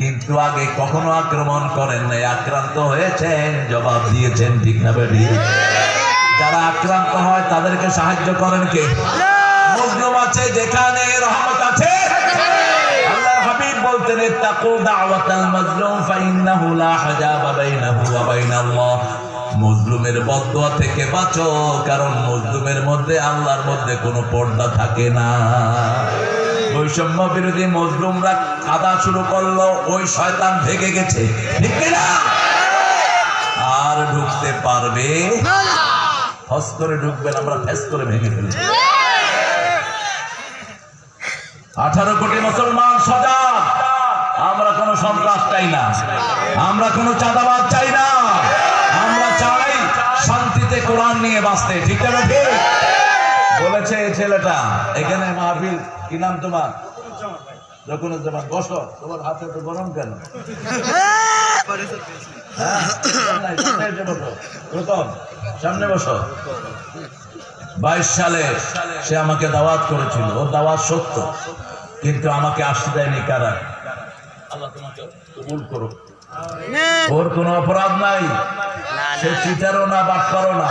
কিন্তু আগে কখনো আক্রমণ করেন নাই, আক্রান্ত হয়েছেন, জবাব দিয়েছেন ঠিক বেরি যারা আক্রান্ত হয়, তাদেরকে সাহায্য করেন কে? মজলুম আছে, যেখানে রহমত আছে। বলতেন মজলুমের থেকে বাঁচো, কারণ মজলুমের মধ্যে আল্লাহর মধ্যে কোনো পর্দা থাকে না। বৈষম্য বিরোধী মজলুমরা কাদা শুরু করল, ওই শয়তান ভেগে গেছে। আর ঢুকতে পারবে? ফস করে ঢুকবেন, আমরা ফেস করে ভেঙে ফেলছি। আঠারো কোটি মুসলমান সজাগ আমরা কোনো সন্ত্রাস চাই না। আমরা কোনো চাঁদাবাদ চাই না। আমরা চাই শান্তিতে কোরআন নিয়ে বাঁচতে। ঠিক আছে বলেছে এই ছেলেটা, এখানে মাহফিল, কি নাম তোমার? যখন তোমার বসো, তোমার হাতে তো গরম কেন? হ্যাঁ? সামনে বসো বাইশ সালে সে আমাকে দাওয়াত করেছিল, ও দাওয়াত সত্য, কিন্তু আমাকে আসতে দেয়নি কারা? আল্লাহ তোমাকে কবুল করো ওর কোনো অপরাধ নাই। সে চিটারও না, বাটপারও না।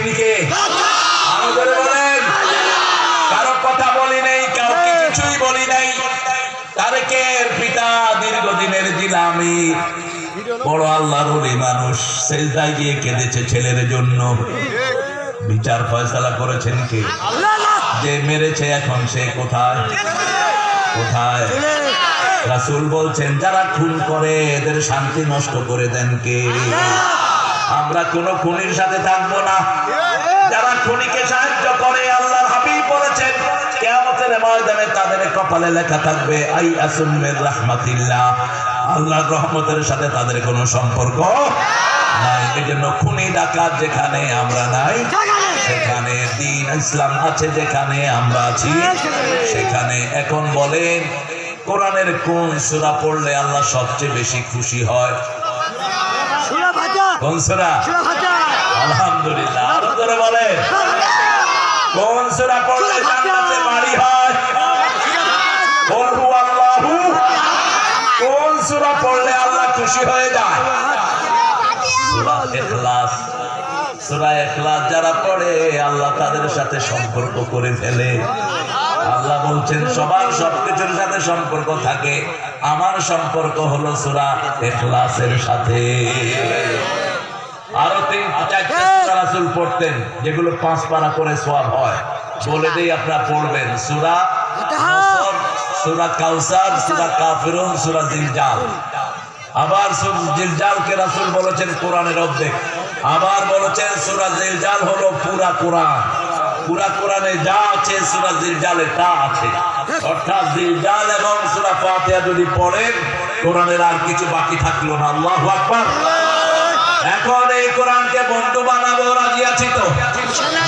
কারও কথা বলি নেই কাউকে কিছুই বলি নাই। তারেকের পিতা দীর্ঘদিনের জিলামি। বড় আল্লাহর মানুষ সেজদায় গিয়ে কেঁদেছে ছেলের জন্য। বিচার ফয়সালা করেছেন কে? যে মেরেছে এখন সে কোথায়? কোথায়? রাসূল বলছেন যারা খুন করে এদের শান্তি নষ্ট করে দেন কে? আমরা কোন খুনির সাথে থাকব না। যারা খুনিকে সাহায্য করে, আল্লাহর হাবিব বলেছেন, কিয়ামতের ময়দানে তাদের কপালে লেখা থাকবে, আই আসুমের রাহমাতিল্লাহ। আল্লাহর রহমতের সাথে তাদের কোনো সম্পর্ক নাই। জন্য খুনি ডাকাত যেখানে আমরা নাই, সেখানে দিন ইসলাম আছে যেখানে আমরা আছি, সেখানে। এখন বলেন, কোরআনের কোন সূরা পড়লে আল্লাহ সবচেয়ে বেশি খুশি হয়? কোন সূরা? আলহামদুলিল্লাহ। আরও বলেন। কোন সূরা পড়লে জান্নাতে বাড়ি হয়? কোন সূরা পড়লে আল্লাহ খুশি হয়ে যায়? যারা পড়ে, আল্লাহ তাদের সাথে সম্পর্ক করে ফেলে। আল্লাহ বলছেন, সবার সবকিছুর সাথে সম্পর্ক থাকে। আমার সম্পর্ক হলো সূরা ইখলাসের সাথে। আরও তিন চারটা সূরা পড়তেন যেগুলো পাঁচ পারা করে সওয়াব হয়। বলে দেই আপনারা পড়বেন। সূরা সূরা কাউসার সূরা কাফিরুন সূরা জিলজাল। আবার জিলজালকে রাসূল বলেছেন কোরআনের অর্ধেক। আবার বলেছেন সূরা জিলজাল হলো পুরা কোরআন। পুরা কোরআনে যা আছে সূরা জিলজালে তা আছে। অর্থাৎ জিলজাল এবং সুরা ফাতিহা যদি পড়েন কোরআনের আর কিছু বাকি থাকল না। আল্লাহু আকবার। এখন এই কোরআনকে বন্ধু বানাবো, রাজি আছি তো?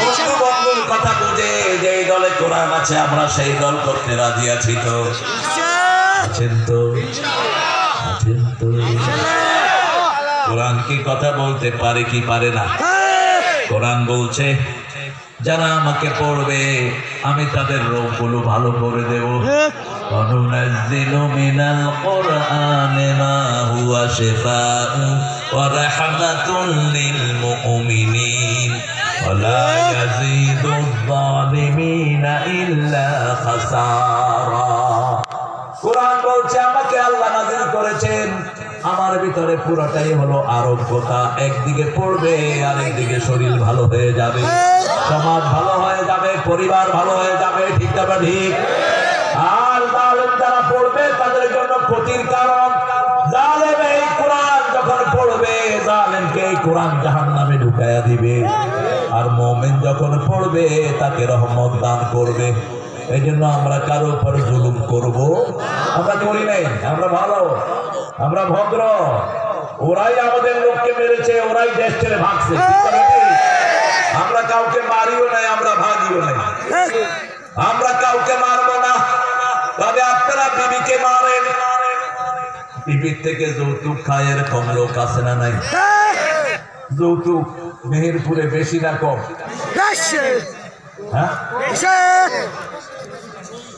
বন্ধু বন্ধুর কথা বুঝে যে দলে কোরআন আছে, আমরা সেই দল করতে রাজি আছি তো। কোরআন কি কথা বলতে পারে কি পারে না? কোরআন বলছে, যারা আমাকে পড়বে, আমি তাদের রোগগুলো ভালো করে দেব। অনুনাজ্জিলু মিনাল কোরআনে মা হুয়া শিফাউ। ورحمة للمؤمنين ولا يزيد الظالمين إلا خسارا কোরআন বলছে আমাকে আল্লাহ নাজিল করেছেন আমার ভিতরে পুরোটাই হলো আরোগ্যতা একদিকে পড়বে আর একদিকে শরীর ভালো হয়ে যাবে সমাজ ভালো হয়ে যাবে পরিবার ভালো হয়ে যাবে ঠিক যাবে ঠিক আর জালেম যারা পড়বে তাদের জন্য ক্ষতির কারণ কোরআন জাহান নামে ঢুকাইয়া দিবে। আর মোমেন যখন পড়বে, তাকে রহমত দান করবে। এই জন্য আমরা কারও উপর জুলুম করব। আমরা করি নাই, আমরা ভালো, আমরা ভদ্র। ওরাই আমাদের লোককে মেরেছে, ওরাই দেশ ছেড়ে ভাগছে? আমরা কাউকে মারিও নাই, আমরা ভাগিও নাই। আমরা কাউকে মারবো না। তবে আপনারা বিবিকে মারেন। বিবির থেকে যৌতুক খায় এরকম লোক আছে না নাই? যৌতুক মেহেরপুরে বেশি না কম। বেশি। হ্যাঁ? বেশি।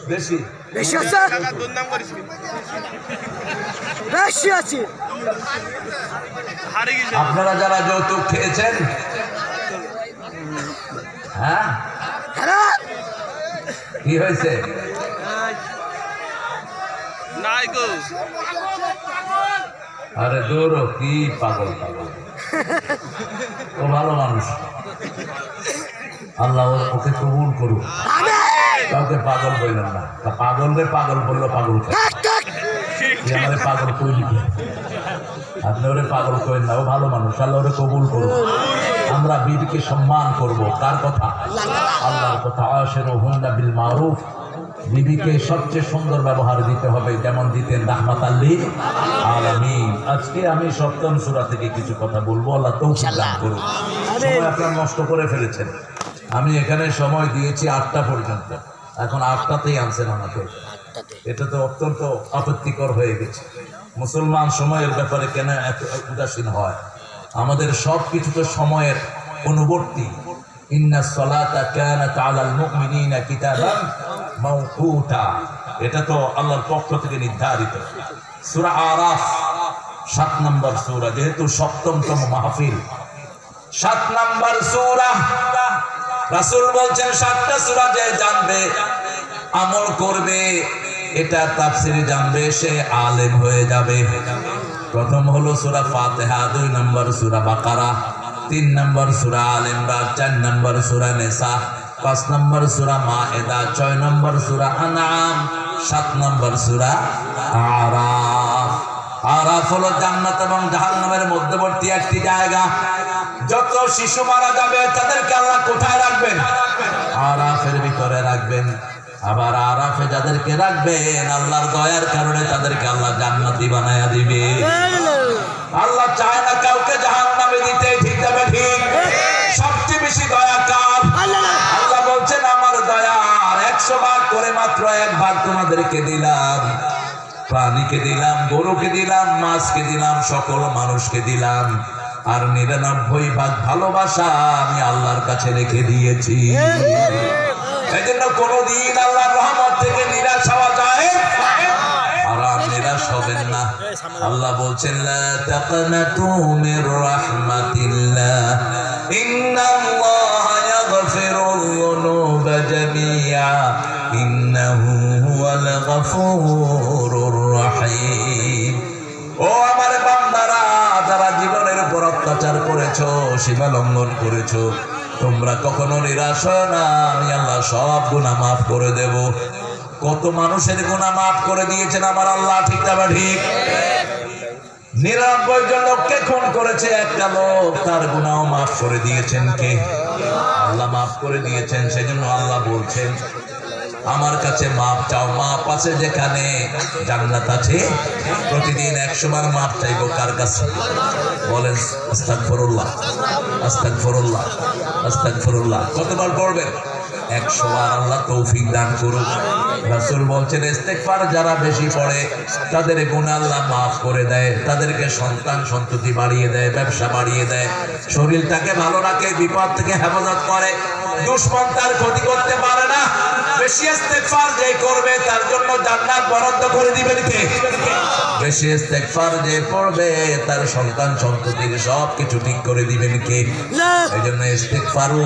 বেশি? বেশি আছে? বেশি আছে। আপনারা যারা যৌতুক খেয়েছেন হ্যাঁ? হ্যাঁ। কি হয়েছে? আরে দূর ও, কি পাগল পাগল। ও ভালো মানুষ। আল্লাহ ওকে কবুল করুক। কাউকে পাগল বললেন না। তা পাগলকে পাগল বলল পাগল আমাদের পাগল কইলি কি? আপনি ওরে পাগল করেন না ও ভালো মানুষ। আল্লাহ ওরে কবুল করুন আমরা বীরকে সম্মান করব। কার কথা। আল্লাহর কথা হুন্ডা বিল মারুফ। বিবিকে সবচেয়ে সুন্দর ব্যবহার দিতে হবে যেমন দিতেন রাহমাত আল্লি আলামিন। আজকে আমি সপ্তম সূরা থেকে কিছু কথা বলব আল্লাহ তৌফিক দান করুন সময় আপনার নষ্ট করে ফেলেছেন। আমি এখানে সময় দিয়েছি আটটা পর্যন্ত। এখন আটটাতেই আনছেন আমাকে। এটা তো অত্যন্ত আপত্তিকর হয়ে গেছে। মুসলমান সময়ের ব্যাপারে কেন এত উদাসীন হয়? আমাদের সব কিছু তো সময়ের অনুবর্তী। ইন্না সলাতা কানাত আলাল মুমিনিনা কিতাবান। এটা তো আল্লাহর পক্ষ থেকে নির্ধারিত। সূরা আরাফ, সাত নম্বর সূরা, যেহেতু সপ্তমতম মাহফিল। সাত নাম্বার সূরা, রাসূল বলছেন, সাতটা সূরা যে জানবে, আমল করবে, এটা তাফসিরে জানবে, সে আলেম হয়ে যাবে। প্রথম হলো সুরা ফাতিহা, দুই নম্বর সুরা বাকারা, তিন নম্বর সুরা আল ইমরান, চার নম্বর সুরা নিসা। পাঁচ নম্বর সূরা মায়েদা ছয় নম্বর সূরা আনআম সাত নম্বর সূরা আরাফ। আরাফ হলো জান্নাত এবং জাহান্নামের মধ্যবর্তী একটি জায়গা। যত শিশু মারা যাবে তাদেরকে আল্লাহ কোথায় রাখবেন? আরাফের ভিতরে রাখবেন। আবার আরাফে যাদেরকে রাখবেন আল্লাহর দয়ার কারণে তাদেরকে আল্লাহ জান্নাতি বানায়া দিবে। আল্লাহ চায় না কাউকে জাহান্নামে তোমাদেরকে দিলাম, প্রাণীকে দিলাম, গরুকে দিলাম, মাছকে দিলাম, সকল মানুষকে দিলাম। আর নিরানব্বই ভাগ ভালোবাসা আমি আল্লাহর কাছে রেখে দিয়েছি। জন্য রহমত থেকে নিরাশ হওয়া যায় আল্লাহ বলছেন হুয়াল গফুরুর ও আমার বান্দারা, যারা জীবনের উপর অত্যাচার করেছ, সীমা লঙ্ঘন করেছ, তোমরা কখনো নিরাশ না, আমি আল্লাহ সব গুণা মাফ করে দেব। কত মানুষের গুণা মাফ করে দিয়েছেন আমার আল্লাহ, ঠিক না ঠিক? নিরানব্বই জন লোককে খুন করেছে, একটা লোক তার গুণাও মাফ করে দিয়েছেন কে? আল্লাহ মাফ করে দিয়েছেন, সেজন্য আল্লাহ বলছেন আমার কাছে মাপ চাও, মাপ আছে যেখানে। জান্নাত আছে। প্রতিদিন একশো মাপ চাইব কার কাছে? বলেন, আস্তাগফিরুল্লাহ আস্তাগফিরুল্লাহ আস্তাগফিরুল্লাহ। কতবার পড়বেন? একশো বার আল্লাহ তৌফিক দান করুক। রাসূল বলছেন, ইস্তেগফার যারা বেশি পড়ে, তাদের গুনাহ আল্লাহ মাফ করে দেয়। তাদেরকে সন্তান সন্ততি বাড়িয়ে দেয়, ব্যবসা বাড়িয়ে দেয়। শরীরটাকে ভালো রাখে, বিপদ থেকে হেফাজত করে। দুশ্মন ক্ষতি করতে পারে না। বেশি ইস্তেগফার যে করবে তার জন্য জান্নাত বরাদ্দ করে দিবেন কে বেশি ইস্তেগফার যে পড়বে তার সন্তান সন্ততির সব কিছু ঠিক করে দিবেন কে এই জন্য ইস্তেগফারও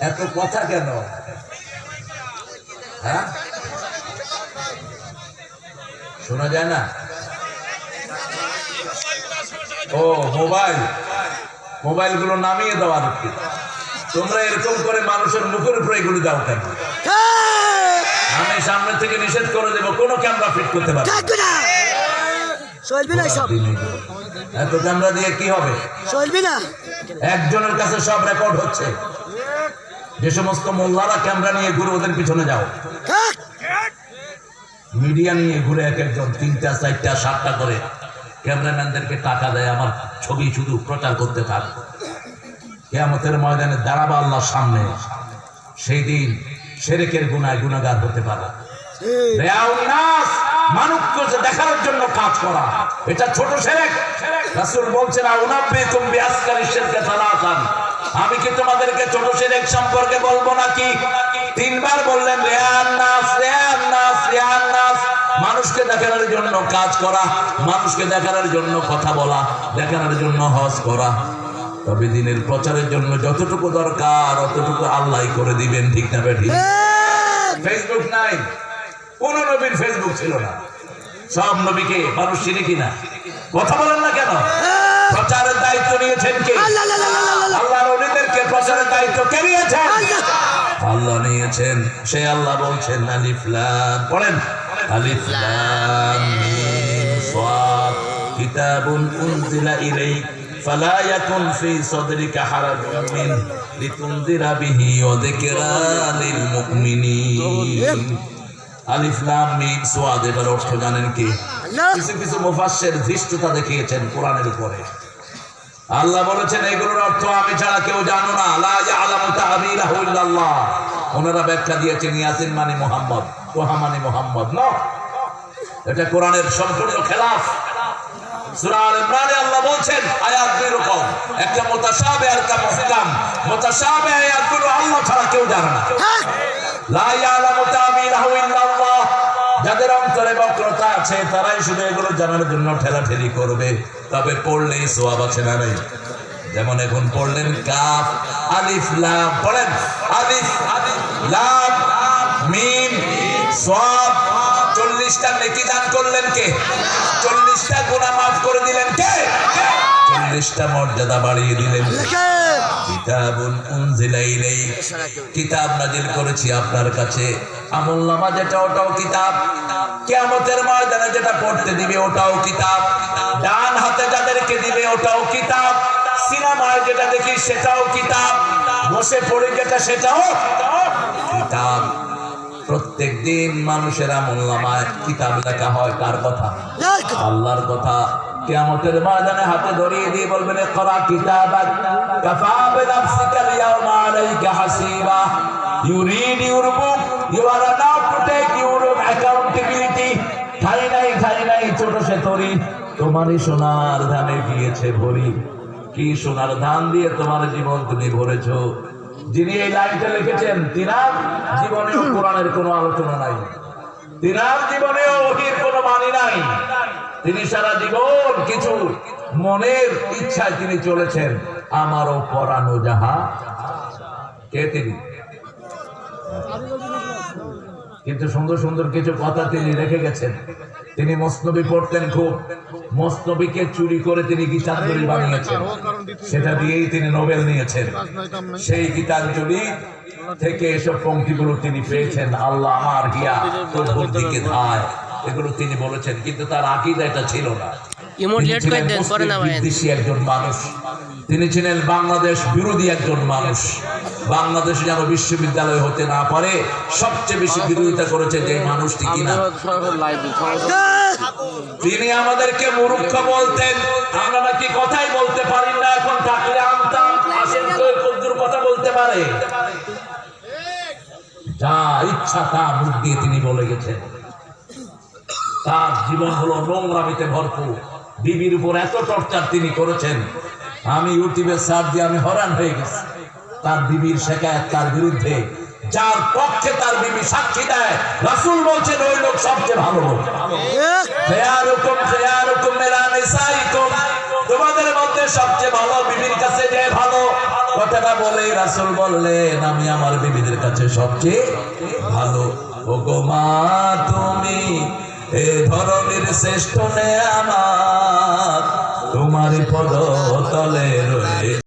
এত কথা কেন? হ্যাঁ? শোনা যায় না? ও মোবাইল। মোবাইলগুলো নামিয়ে দেওয়া হচ্ছে তোমরা এরকম করে মানুষের মুখের উপরে এগুলো দাও কেন! আমি সামনে থেকে নিষেধ করে দেবো কোনো ক্যামেরা ফিট করতে পারবে না। থাকবে না। চলবি না সব এত ক্যামেরা দিয়ে কি হবে? চলবি না। একজনের কাছে সব রেকর্ড হচ্ছে। যে সমস্ত মোল্লারা ক্যামেরা নিয়ে ঘুরে ওদের পিছনে যাও। মিডিয়া নিয়ে ঘুরে এক একজন তিনটা চারটা সাতটা করে ক্যামেরাম্যানদেরকে টাকা দেয় আমার ছবি শুধু প্রচার করতে থাক। কেয়ামতের ময়দানে দাঁড়াবো আল্লাহর সামনে। সেই দিন সেরেকের গুনায় গুনাগার হতে পারে। মানুষকে দেখানোর জন্য কাজ করা। এটা ছোট সেরেক। রাসূল বলছেন আউনাব্বি তুমি আসকারি শিরকে সালাসান। আমি কি তোমাদেরকে ছোট সেরেক সম্পর্কে বলব নাকি? তিনবার বললেন নাস নাস নাস। মানুষকে দেখানোর জন্য কাজ করা মানুষকে দেখানোর জন্য কথা বলা দেখানোর জন্য হজ করা। তবে দিনের প্রচারের জন্য যতটুকু দরকার অতটুকু আল্লাহ করে দিবেন ঠিক না বেঠি? ফেসবুক নাই। কোন নবীর ফেসবুক ছিল না। সব নবীকে মানুষ চিনি কিনা? কথা বলেন না কেন? প্রচারের দায়িত্ব নিয়েছেন কে? আল্লাহ, নবীদেরকে প্রচারের দায়িত্ব কে নিয়েছেন? আল্লাহ। নিয়েছেন। সে আল্লাহ বলছেন আলিফ লাম। পড়েন আলিফ লাম মিম সাদ কিতাবুন উনজিলা ইলাইক। আলিফ লাম মিম এবার অর্থ জানেন কি? আল্লাহ। কিছু কিছু মুফাসসির ধৃষ্টতা দেখিয়েছেন কোরআনের উপরে। আল্লাহ বলেছেন এগুলোর অর্থ আমি ছাড়া কেউ জানো না। ওনারা ব্যাখ্যা দিয়েছেন ইয়াসিন মানে মোহাম্মদ। তোহা মানে মোহাম্মদ ন? এটা কোরআনের সম্পূর্ণ খেলাফ। সূরা আল ইমরানে আল্লাহ বলছেন আয়াত দুই রকম একটা মুতাশাবিহ আর একটা মুহকাম। মুতাশাবিহ আয়াতগুলো আল্লাহ ছাড়া কেউ জানে না। লা ইয়ালামু তা'বীলাহু ইল্লাল্লাহ। যাদের অন্তরে বক্রতা আছে তারাই শুধু এগুলো জানার জন্য ঠেলাঠেলি করবে। তবে পড়লেই সোয়াব আছে না নাই? যেমন এখন পড়লেন কাফ আলিফ লাম পড়েন আলিফ লাম মিম সোয়াব চল্লিশটা নেকি দান করলেন কে? চল্লিশটা গুনাহ মাফ করে দিলেন কে? চল্লিশটা মর্যাদা বাড়িয়ে দিলেন। কিতাবুন উনজিলা ইলাইক কিতাব নাজিল করেছি আপনার কাছে। আমল নামা যেটা ওটাও কিতাব। কিয়ামতের ময়দানে যেটা পড়তে দিবে ওটাও কিতাব। ডান হাতে যাদেরকে দিবে ওটাও কিতাব। সিনেমায় যেটা দেখি সেটাও কিতাব। বসে পড়ে যেটা সেটাও কিতাব। প্রত্যেক দিন মানুষের আমল নামায় কিতাব লেখা হয় কার কথা? আল্লাহর কথা। কিয়ামতের ময়দানে হাতে ধরিয়ে দিয়ে বলবেন করা Hasiba. You read your book, you are to take your accountability ঠাই নাই নাই, ছোট সে তরি। তোমারই সোনার ধানে গিয়েছে ভরি। কি সোনার ধান দিয়ে তোমার জীবন তুমি ভরেছো? যিনি এই লাইনটা লিখেছেন, তিনার জীবনেও কোরআনের কোনো আলোচনা নাই। তিনার জীবনেও ওহির কোনো মানি নাই। তিনি সারা জীবন কিছু মনের ইচ্ছায় তিনি চলেছেন। আমারও পরানো যাহা। কে তিনি? কিন্তু সুন্দর সুন্দর কিছু কথা তিনি রেখে গেছেন। তিনি মসনবী পড়তেন খুব। মসনবীকে চুরি করে তিনি গীতাঞ্জলি বানিয়েছেন। সেটা দিয়েই তিনি নোবেল নিয়েছেন। সেই গীতাঞ্জলি থেকে এসব পঙ্ক্তিগুলো তিনি পেয়েছেন। আল্লাহ আমার হিয়া তোর বুদ্ধিকে ধায়। এগুলো তিনি বলেছেন কিন্তু তার আকিদা এটা ছিল না। একজন মানুষ। তিনি ছিলেন বাংলাদেশ বিরোধী একজন মানুষ। বাংলাদেশ যেন বিশ্ববিদ্যালয় হতে না পারে সবচেয়ে বেশি বিরোধিতা করেছে যে মানুষটি কিনা। তিনি আমাদেরকে মূর্খ বলতেন আমরা নাকি কথাই বলতে পারি না এখন থাকলে আনতাম আসেন কথা বলতে পারে। যা ইচ্ছা তা মুখ দিয়ে তিনি বলে গেছেন। তার জীবন হলো নোংরামিতে ভরপুর। বিবির উপর এত টর্চার তিনি করেছেন। আমি ইউটিউবে সার্চ দিয়ে আমি হরান হয়ে গেছি। তার বিবির শেখায় তার বিরুদ্ধে যার পক্ষে তার বিবি সাক্ষী দেয় রাসুল বলছেন ওই লোক সবচেয়ে ভালো লোক। এক, খেয়ারুকুম খেয়ারুকুম মেরা নিসাইকুম। তোমাদের মধ্যে সবচেয়ে ভালো বিবির কাছে যে ভালো কথাটা বলে রাসূল বললেন আমি আমার বিবিদের কাছে সবচেয়ে ভালো। ও গো মা তুমি এ ধরনের শ্রেষ্ঠ নে আমার তোমার পদ তলে রয়ে